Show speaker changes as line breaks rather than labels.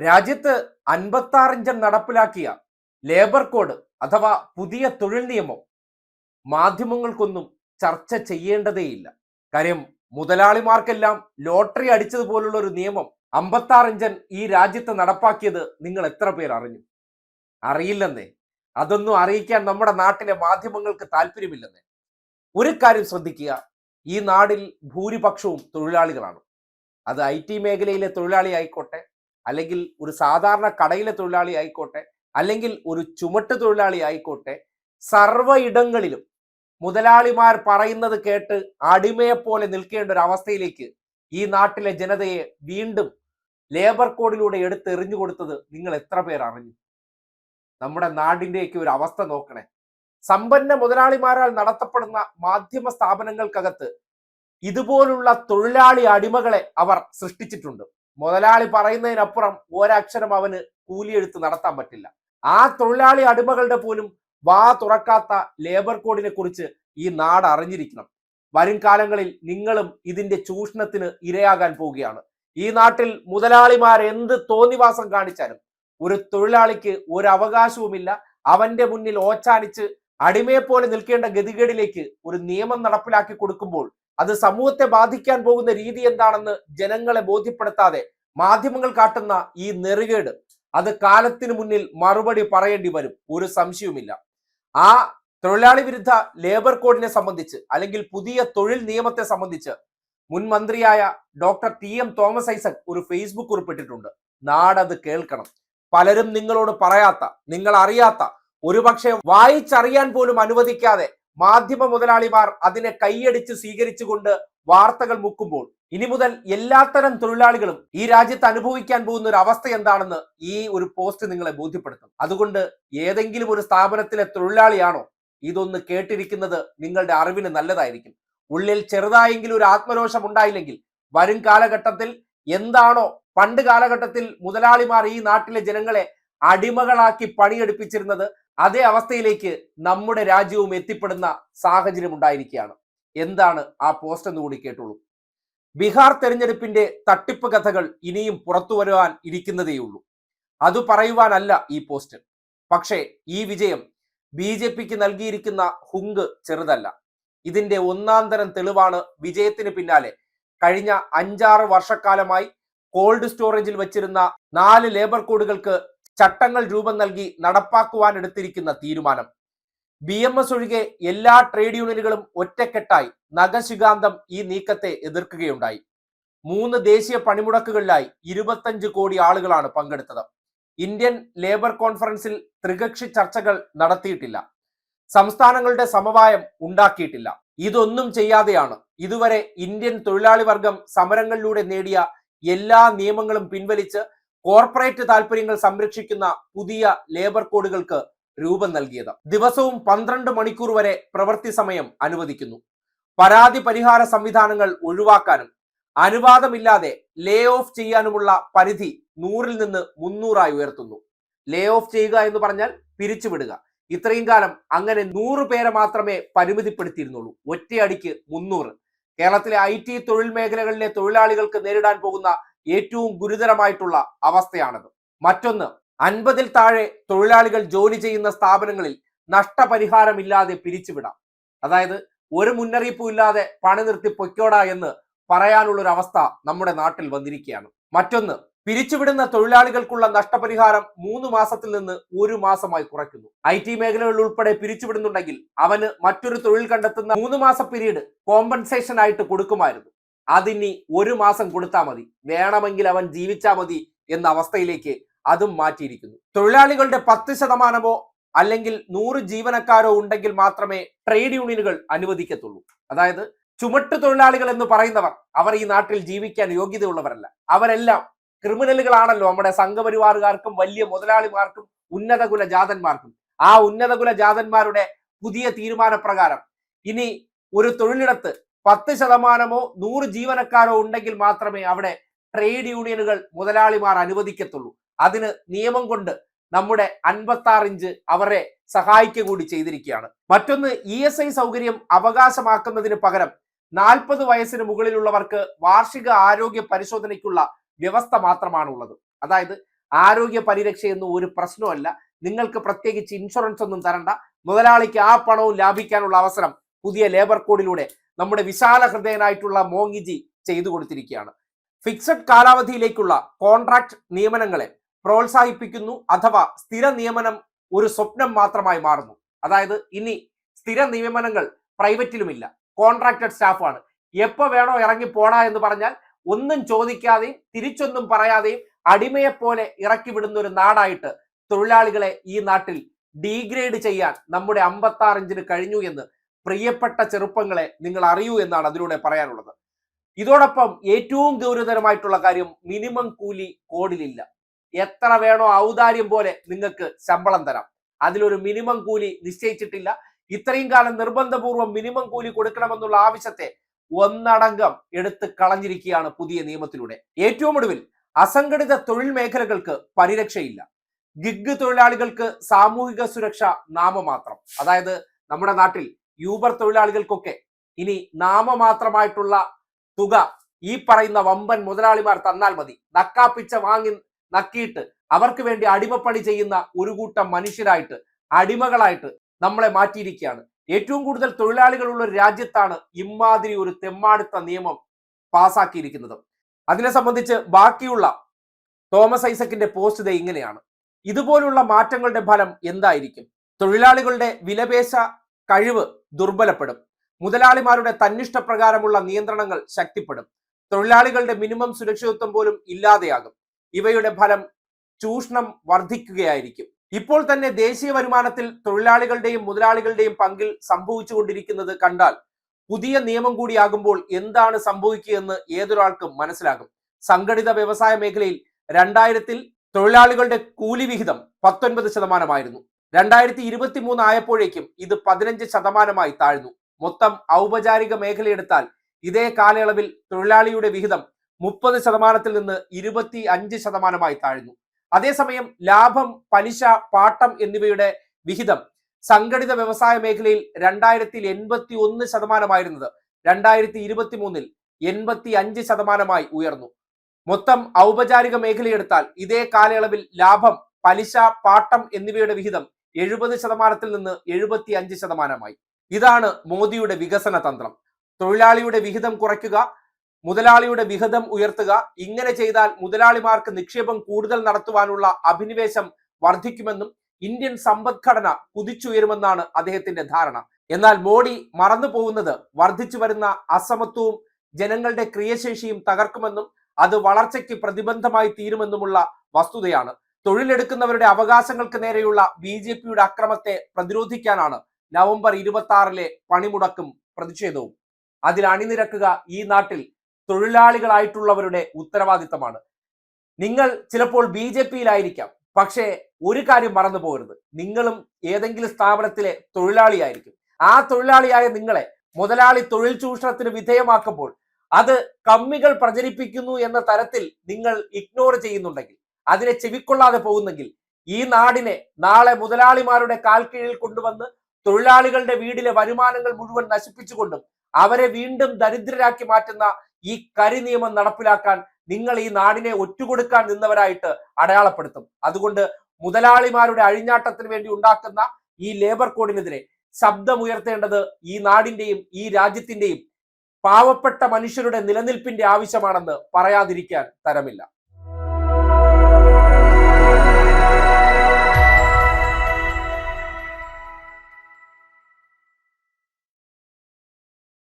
രാജ്യത്ത് അൻപത്തി ആറിഞ്ചം നടപ്പിലാക്കിയ ലേബർ കോഡ് അഥവാ പുതിയ തൊഴിൽ നിയമം മാധ്യമങ്ങൾക്കൊന്നും ചർച്ച ചെയ്യേണ്ടതേയില്ല. കാര്യം മുതലാളിമാർക്കെല്ലാം ലോട്ടറി അടിച്ചതുപോലുള്ള ഒരു നിയമം അമ്പത്തി ആറ് ഈ രാജ്യത്ത് നടപ്പാക്കിയത് നിങ്ങൾ എത്ര പേർ അറിഞ്ഞു? അറിയില്ലെന്നേ. അതൊന്നും അറിയിക്കാൻ നമ്മുടെ നാട്ടിലെ മാധ്യമങ്ങൾക്ക് താല്പര്യമില്ലെന്നേ. ഒരു കാര്യം ശ്രദ്ധിക്കുക. ഈ നാടിൽ ഭൂരിപക്ഷവും തൊഴിലാളികളാണ്. അത് ഐ ടി മേഖലയിലെ തൊഴിലാളി ആയിക്കോട്ടെ അല്ലെങ്കിൽ ഒരു സാധാരണ കടയിലെ തൊഴിലാളി ആയിക്കോട്ടെ അല്ലെങ്കിൽ ഒരു ചുമട്ട് തൊഴിലാളി ആയിക്കോട്ടെ സർവ ഇടങ്ങളിലും മുതലാളിമാർ പറയുന്നത് കേട്ട് അടിമയെപ്പോലെ നിൽക്കേണ്ട ഒരു അവസ്ഥയിലേക്ക് ഈ നാട്ടിലെ ജനതയെ വീണ്ടും ലേബർ കോഡിലൂടെ എടുത്തെറിഞ്ഞു കൊടുത്തത് നിങ്ങൾ എത്ര പേർ അറിഞ്ഞു? നമ്മുടെ നാടിന്റെയൊക്കെ ഒരു അവസ്ഥ നോക്കണേ. സമ്പന്ന മുതലാളിമാരാൽ നടത്തപ്പെടുന്ന മാധ്യമ സ്ഥാപനങ്ങൾക്കകത്ത് ഇതുപോലുള്ള തൊഴിലാളി അടിമകളെ അവർ സൃഷ്ടിച്ചിട്ടുണ്ട്. മുതലാളി പറയുന്നതിനപ്പുറം ഒരക്ഷരം അവന് കൂലിയെടുത്ത് നടത്താൻ പറ്റില്ല. ആ തൊഴിലാളി അടിമകളുടെ പോലും വാ തുറക്കാത്ത ലേബർ കോഡിനെ കുറിച്ച് ഈ നാട് അറിഞ്ഞിരിക്കണം. വരും കാലങ്ങളിൽ നിങ്ങളും ഇതിന്റെ ചൂഷണത്തിന് ഇരയാകാൻ പോവുകയാണ്. ഈ നാട്ടിൽ മുതലാളിമാർ എന്ത് തോന്നിവാസം കാണിച്ചാലും ഒരു തൊഴിലാളിക്ക് ഒരു അവകാശവുമില്ല. അവന്റെ മുന്നിൽ ഓച്ചാനിച്ച് അടിമയെ പോലെ നിൽക്കേണ്ട ഗതികേടിലേക്ക് ഒരു നിയമം നടപ്പിലാക്കി കൊടുക്കുമ്പോൾ അത് സമൂഹത്തെ ബാധിക്കാൻ പോകുന്ന രീതി എന്താണെന്ന് ജനങ്ങളെ ബോധ്യപ്പെടുത്താതെ മാധ്യമങ്ങൾ കാട്ടുന്ന ഈ നെറുകേട് അത് കാലത്തിന് മുന്നിൽ മറുപടി പറയേണ്ടി വരും. ഒരു സംശയവുമില്ല. ആ തൊഴിലാളി വിരുദ്ധ ലേബർ കോഡിനെ സംബന്ധിച്ച് അല്ലെങ്കിൽ പുതിയ തൊഴിൽ നിയമത്തെ സംബന്ധിച്ച് മുൻ മന്ത്രിയായ doctor T M Thomas Isaac ഒരു ഫേസ്ബുക്ക് കുറിപ്പിട്ടിട്ടുണ്ട്. നാടത് കേൾക്കണം. പലരും നിങ്ങളോട് പറയാത്ത നിങ്ങൾ അറിയാത്ത ഒരുപക്ഷെ വായിച്ചറിയാൻ പോലും അനുവദിക്കാതെ മാധ്യമ മുതലാളിമാർ അതിനെ കൈയടിച്ച് സ്വീകരിച്ചുകൊണ്ട് വാർത്തകൾ മുക്കുമ്പോൾ ഇനി മുതൽ എല്ലാത്തരം തൊഴിലാളികളും ഈ രാജ്യത്ത് അനുഭവിക്കാൻ പോകുന്ന ഒരു അവസ്ഥ എന്താണെന്ന് ഈ ഒരു പോസ്റ്റ് നിങ്ങളെ ബോധ്യപ്പെടുത്തും. അതുകൊണ്ട് ഏതെങ്കിലും ഒരു സ്ഥാപനത്തിലെ തൊഴിലാളിയാണോ ഇതൊന്ന് കേട്ടിരിക്കുന്നത് നിങ്ങളുടെ അറിവിന് നല്ലതായിരിക്കും. ഉള്ളിൽ ചെറുതായെങ്കിലും ഒരു ആത്മരോഷം ഉണ്ടായില്ലെങ്കിൽ വരും കാലഘട്ടത്തിൽ എന്താണോ പണ്ട് കാലഘട്ടത്തിൽ മുതലാളിമാർ ഈ നാട്ടിലെ ജനങ്ങളെ അടിമകളാക്കി പണിയെടുപ്പിച്ചിരുന്നത് അതേ അവസ്ഥയിലേക്ക് നമ്മുടെ രാജ്യവും എത്തിപ്പെടുന്ന സാഹചര്യം ഉണ്ടായിരിക്കുകയാണ്. എന്താണ് ആ പോസ്റ്റ് എന്ന് കൂടി കേട്ടുള്ളൂ ബീഹാർ തെരഞ്ഞെടുപ്പിന്റെ തട്ടിപ്പ് കഥകൾ ഇനിയും പുറത്തു വരുവാൻ ഇരിക്കുന്നതേയുള്ളൂ അത് പറയുവാനല്ല ഈ പോസ്റ്റ് പക്ഷേ ഈ വിജയം ബി ജെ പിക്ക് നൽകിയിരിക്കുന്ന ഹുങ്ക് ചെറുതല്ല. ഇതിന്റെ ഒന്നാം തരം തെളിവാണ് വിജയത്തിന് പിന്നാലെ. കഴിഞ്ഞ അഞ്ചാറ് വർഷക്കാലമായി കോൾഡ് സ്റ്റോറേജിൽ വച്ചിരുന്ന നാല് ലേബർ കോഡുകൾക്ക് ചട്ടങ്ങൾ രൂപം നൽകി നടപ്പാക്കുവാൻ എടുത്തിരിക്കുന്ന തീരുമാനം. ബി എം എസ് ഒഴികെ എല്ലാ ട്രേഡ് യൂണിയനുകളും ഒറ്റക്കെട്ടായി നഖശികാന്തം ഈ നീക്കത്തെ എതിർക്കുകയുണ്ടായി. മൂന്ന് ദേശീയ പണിമുടക്കുകളിലായി ഇരുപത്തഞ്ച് കോടി ആളുകളാണ് പങ്കെടുത്തത്. ഇന്ത്യൻ ലേബർ കോൺഫറൻസിൽ ത്രികക്ഷി ചർച്ചകൾ നടത്തിയിട്ടില്ല. സംസ്ഥാനങ്ങളുടെ സമവായം ഉണ്ടാക്കിയിട്ടില്ല. ഇതൊന്നും ചെയ്യാതെയാണ് ഇതുവരെ ഇന്ത്യൻ തൊഴിലാളി വർഗം സമരങ്ങളിലൂടെ നേടിയ എല്ലാ നിയമങ്ങളും പിൻവലിച്ച് കോർപ്പറേറ്റ് താൽപര്യങ്ങൾ സംരക്ഷിക്കുന്ന പുതിയ ലേബർ കോഡുകൾക്ക് രൂപം നൽകിയത്. ദിവസവും പന്ത്രണ്ട് മണിക്കൂർ വരെ പ്രവൃത്തി സമയം അനുവദിക്കുന്നു. പരാതി പരിഹാര സംവിധാനങ്ങൾ ഒഴിവാക്കാനും അനുവാദമില്ലാതെ ലേ ഓഫ് ചെയ്യാനുമുള്ള പരിധി നൂറിൽ നിന്ന് മുന്നൂറായി ഉയർത്തുന്നു. ലേ ഓഫ് ചെയ്യുക എന്ന് പറഞ്ഞാൽ പിരിച്ചുവിടുക. ഇത്രയും കാലം അങ്ങനെ നൂറ് പേരെ മാത്രമേ പരിമിതിപ്പെടുത്തിയിരുന്നുള്ളൂ. ഒറ്റയടിക്ക് മുന്നൂറ്. കേരളത്തിലെ ഐ ടി തൊഴിൽ മേഖലകളിലെ തൊഴിലാളികൾക്ക് നേരിടാൻ പോകുന്ന ഏറ്റവും ഗുരുതരമായിട്ടുള്ള അവസ്ഥയാണത്. മറ്റൊന്ന് അൻപതിൽ താഴെ തൊഴിലാളികൾ ജോലി ചെയ്യുന്ന സ്ഥാപനങ്ങളിൽ നഷ്ടപരിഹാരമില്ലാതെ പിരിച്ചുവിടാം. അതായത് ഒരു മുന്നറിയിപ്പും ഇല്ലാതെ പണി നിർത്തി പൊയ്ക്കോടാ എന്ന് പറയാനുള്ള ഒരു അവസ്ഥ നമ്മുടെ നാട്ടിൽ വന്നിരിക്കുകയാണ്. മറ്റൊന്ന് പിരിച്ചുവിടുന്ന തൊഴിലാളികൾക്കുള്ള നഷ്ടപരിഹാരം മൂന്ന് മാസത്തിൽ നിന്ന് ഒരു മാസമായി കുറയ്ക്കുന്നു. ഐ ടി മേഖലകളിൽ ഉൾപ്പെടെ പിരിച്ചുവിടുന്നുണ്ടെങ്കിൽ അവന് മറ്റൊരു തൊഴിൽ കണ്ടെത്തുന്ന മൂന്ന് മാസ പീരീഡ് കോമ്പൻസേഷൻ ആയിട്ട് കൊടുക്കുമായിരുന്നു. അതിനി ഒരു മാസം കൊടുത്താൽ മതി. വേണമെങ്കിൽ അവൻ ജീവിച്ചാൽ മതി എന്ന അവസ്ഥയിലേക്ക് അതും മാറ്റിയിരിക്കുന്നു. തൊഴിലാളികളുടെ പത്ത് ശതമാനമോ അല്ലെങ്കിൽ നൂറ് ജീവനക്കാരോ ഉണ്ടെങ്കിൽ മാത്രമേ ട്രേഡ് യൂണിയനുകൾ അനുവദിക്കത്തുള്ളൂ. അതായത് ചുമട്ട് തൊഴിലാളികൾ എന്ന് പറയുന്നവർ അവർ ഈ നാട്ടിൽ ജീവിക്കാൻ യോഗ്യതയുള്ളവരല്ല. അവരെല്ലാം ക്രിമിനലുകളാണല്ലോ നമ്മുടെ സംഘപരിവാറുകാർക്കും വലിയ മുതലാളിമാർക്കും ഉന്നതകുല ജാതന്മാർക്കും. ആ ഉന്നതകുല ജാതന്മാരുടെ പുതിയ തീരുമാനപ്രകാരം ഇനി ഒരു തൊഴിലിടത്ത് പത്ത് ശതമാനമോ നൂറ് ജീവനക്കാരോ ഉണ്ടെങ്കിൽ മാത്രമേ അവിടെ ട്രേഡ് യൂണിയനുകൾ മുതലാളിമാർ അനുവദിക്കത്തുള്ളൂ. അതിന് നിയമം കൊണ്ട് നമ്മുടെ അൻപത്തി ഇഞ്ച് അവരെ സഹായിക്കുക കൂടി ചെയ്തിരിക്കുകയാണ്. മറ്റൊന്ന് ഇ എസ് ഐ സൗകര്യം അവകാശമാക്കുന്നതിന് പകരം നാൽപ്പത് വയസ്സിന് മുകളിലുള്ളവർക്ക് വാർഷിക ആരോഗ്യ പരിശോധനയ്ക്കുള്ള വ്യവസ്ഥ മാത്രമാണ് ഉള്ളത് അതായത് ആരോഗ്യ പരിരക്ഷയൊന്നും ഒരു പ്രശ്നമല്ല. നിങ്ങൾക്ക് പ്രത്യേകിച്ച് ഇൻഷുറൻസ് ഒന്നും തരണ്ട. മുതലാളിക്ക് ആ പണവും ലാഭിക്കാനുള്ള അവസരം പുതിയ ലേബർ കോഡിലൂടെ നമ്മുടെ വിശാല ഹൃദയനായിട്ടുള്ള മോങ്ങിജി ചെയ്തു കൊടുത്തിരിക്കുകയാണ്. ഫിക്സഡ് കാലാവധിയിലേക്കുള്ള കോൺട്രാക്ട് നിയമനങ്ങളെ പ്രോത്സാഹിപ്പിക്കുന്നു അഥവാ സ്ഥിര നിയമനം ഒരു സ്വപ്നം മാത്രമായി മാറുന്നു. അതായത് ഇനി സ്ഥിര നിയമനങ്ങൾ പ്രൈവറ്റിലുമില്ല കോൺട്രാക്റ്റഡ് സ്റ്റാഫാണ് എപ്പോ വേണോ ഇറങ്ങി പോടാ എന്ന് പറഞ്ഞാൽ ഒന്നും ചോദിക്കാതെയും തിരിച്ചൊന്നും പറയാതെയും അടിമയെപ്പോലെ ഇറക്കി വിടുന്ന ഒരു നാടായിട്ട് തൊഴിലാളികളെ ഈ നാട്ടിൽ ഡീഗ്രേഡ് ചെയ്യാൻ നമ്മുടെ അമ്പത്തി ആറ് കഴിഞ്ഞു എന്ന് പ്രിയപ്പെട്ട ചെറുപ്പങ്ങളെ നിങ്ങൾ അറിയൂ എന്നാണ് അതിലൂടെ പറയാനുള്ളത്. ഇതോടൊപ്പം ഏറ്റവും ഗൗരവതരമായിട്ടുള്ള കാര്യം മിനിമം കൂലി കോഡിലില്ല എത്ര വേണോ ഔദാര്യം പോലെ നിങ്ങൾക്ക് ശമ്പളം തരാം. അതിലൊരു മിനിമം കൂലി നിശ്ചയിച്ചിട്ടില്ല. ഇത്രയും കാലം നിർബന്ധപൂർവം മിനിമം കൂലി കൊടുക്കണമെന്നുള്ള ആവശ്യത്തെ ഒന്നടങ്കം എടുത്ത് കളഞ്ഞിരിക്കുകയാണ് പുതിയ നിയമത്തിലൂടെ. ഏറ്റവും ഒടുവിൽ അസംഘടിത തൊഴിൽ മേഖലകൾക്ക് പരിരക്ഷയില്ല. ഗിഗ് തൊഴിലാളികൾക്ക് സാമൂഹിക സുരക്ഷ നാമമാത്രം. അതായത് നമ്മുടെ നാട്ടിൽ യൂബർ തൊഴിലാളികൾക്കൊക്കെ ഇനി നാമമാത്രമായിട്ടുള്ള തുക ഈ പറയുന്ന വമ്പൻ മുതലാളിമാർ തന്നാൽ മതി. നക്കാപ്പിച്ച വാങ്ങി നക്കിയിട്ട് അവർക്ക് വേണ്ടി അടിമപ്പണി ചെയ്യുന്ന ഒരു കൂട്ടം മനുഷ്യരായിട്ട് അടിമകളായിട്ട് നമ്മളെ മാറ്റിയിരിക്കുകയാണ്. ഏറ്റവും കൂടുതൽ തൊഴിലാളികളുള്ള ഒരു രാജ്യത്താണ് ഇമാതിരി ഒരു തെമ്മാടുത്ത നിയമം പാസാക്കിയിരിക്കുന്നത്. അതിനെ സംബന്ധിച്ച് ബാക്കിയുള്ള തോമസ് ഐസക്കിന്റെ പോസ്റ്റ് ഇത് ഇങ്ങനെയാണ്. ഇതുപോലുള്ള മാറ്റങ്ങളുടെ ഫലം എന്തായിരിക്കും? തൊഴിലാളികളുടെ വിലപേശ കഴിവ് ദുർബലപ്പെടും. മുതലാളിമാരുടെ തന്നിഷ്ടപ്രകാരമുള്ള നിയന്ത്രണങ്ങൾ ശക്തിപ്പെടും. തൊഴിലാളികളുടെ മിനിമം സുരക്ഷിതത്വം പോലും ഇല്ലാതെയാകും. ഇവയുടെ ഫലം ചൂഷണം വർദ്ധിക്കുകയായിരിക്കും ഇപ്പോൾ തന്നെ ദേശീയ വരുമാനത്തിൽ തൊഴിലാളികളുടെയും മുതലാളികളുടെയും പങ്കിൽ സംഭവിച്ചുകൊണ്ടിരിക്കുന്നത് കണ്ടാൽ പുതിയ നിയമം കൂടിയാകുമ്പോൾ എന്താണ് സംഭവിക്കുകയെന്ന് ഏതൊരാൾക്കും മനസ്സിലാകും. സംഘടിത വ്യവസായ മേഖലയിൽ രണ്ടായിരത്തിൽ തൊഴിലാളികളുടെ കൂലി വിഹിതം പത്തൊൻപത് ശതമാനമായിരുന്നു. രണ്ടായിരത്തി ഇരുപത്തി മൂന്ന് ആയപ്പോഴേക്കും ഇത് പതിനഞ്ച് ശതമാനമായി താഴ്ന്നു. മൊത്തം ഔപചാരിക മേഖലയെടുത്താൽ ഇതേ കാലയളവിൽ തൊഴിലാളിയുടെ വിഹിതം മുപ്പത് ശതമാനത്തിൽ നിന്ന് ഇരുപത്തി അഞ്ച് ശതമാനമായി താഴ്ന്നു. അതേസമയം ലാഭം പലിശ പാട്ടം എന്നിവയുടെ വിഹിതം സംഘടിത വ്യവസായ മേഖലയിൽ രണ്ടായിരത്തിൽ എൺപത്തി ഒന്ന് ശതമാനമായിരുന്നത് രണ്ടായിരത്തി ഇരുപത്തി മൂന്നിൽ എൺപത്തി അഞ്ച് ശതമാനമായി ഉയർന്നു. മൊത്തം ഔപചാരിക മേഖലയെടുത്താൽ ഇതേ കാലയളവിൽ ലാഭം പലിശ പാട്ടം എന്നിവയുടെ വിഹിതം എഴുപത് ശതമാനത്തിൽ നിന്ന് എഴുപത്തി അഞ്ച് ശതമാനമായി. ഇതാണ് മോദിയുടെ വികസന തന്ത്രം. തൊഴിലാളിയുടെ വിഹിതം കുറയ്ക്കുക മുതലാളിയുടെ വിഹിതം ഉയർത്തുക ഇങ്ങനെ ചെയ്താൽ മുതലാളിമാർക്ക് നിക്ഷേപം കൂടുതൽ നടത്തുവാനുള്ള അഭിനിവേശം വർദ്ധിക്കുമെന്നും ഇന്ത്യൻ സമ്പദ്ഘടന കുതിച്ചുയരുമെന്നാണ് അദ്ദേഹത്തിന്റെ ധാരണ. എന്നാൽ മോഡി മറന്നു പോകുന്നത് വർദ്ധിച്ചു വരുന്ന അസമത്വവും ജനങ്ങളുടെ ക്രിയശേഷിയും തകർക്കുമെന്നും അത് വളർച്ചയ്ക്ക് പ്രതിബന്ധമായി തീരുമെന്നുമുള്ള വസ്തുതയാണ്. തൊഴിലെടുക്കുന്നവരുടെ അവകാശങ്ങൾക്ക് നേരെയുള്ള ബി ജെ പിയുടെ അക്രമത്തെ പ്രതിരോധിക്കാനാണ് നവംബർ ഇരുപത്തി ആറിലെ പണിമുടക്കും പ്രതിഷേധവും. അതിൽ അണിനിരക്കുക ഈ നാട്ടിൽ തൊഴിലാളികളായിട്ടുള്ളവരുടെ ഉത്തരവാദിത്തമാണ്. നിങ്ങൾ ചിലപ്പോൾ ബി ജെ പിയിലായിരിക്കാം പക്ഷേ ഒരു കാര്യം മറന്നു പോകരുത്. നിങ്ങളും ഏതെങ്കിലും സ്ഥാപനത്തിലെ തൊഴിലാളിയായിരിക്കും. ആ തൊഴിലാളിയായ നിങ്ങളെ മുതലാളി തൊഴിൽ ചൂഷണത്തിന് വിധേയമാക്കുമ്പോൾ അത് കമ്മികൾ പ്രചരിപ്പിക്കുന്നു എന്ന തരത്തിൽ നിങ്ങൾ ഇഗ്നോർ ചെയ്യുന്നുണ്ടെങ്കിൽ അതിനെ ചെവിക്കൊള്ളാതെ പോകുന്നെങ്കിൽ ഈ നാടിനെ നാളെ മുതലാളിമാരുടെ കാൽ കീഴിൽ കൊണ്ടുവന്ന് തൊഴിലാളികളുടെ വീടിലെ വരുമാനങ്ങൾ മുഴുവൻ നശിപ്പിച്ചുകൊണ്ടും അവരെ വീണ്ടും ദരിദ്രരാക്കി മാറ്റുന്ന ഈ കരി നിയമം നടപ്പിലാക്കാൻ നിങ്ങൾ ഈ നാടിനെ ഒറ്റുകൊടുക്കാൻ നിന്നവരായിട്ട് അടയാളപ്പെടുത്തും. അതുകൊണ്ട് മുതലാളിമാരുടെ അഴിഞ്ഞാട്ടത്തിന് വേണ്ടി ഉണ്ടാക്കുന്ന ഈ ലേബർ കോഡിനെതിരെ ശബ്ദമുയർത്തേണ്ടത് ഈ നാടിന്റെയും ഈ രാജ്യത്തിന്റെയും പാവപ്പെട്ട മനുഷ്യരുടെ നിലനിൽപ്പിന്റെ ആവശ്യമാണെന്ന് പറയാതിരിക്കാൻ തരമില്ല.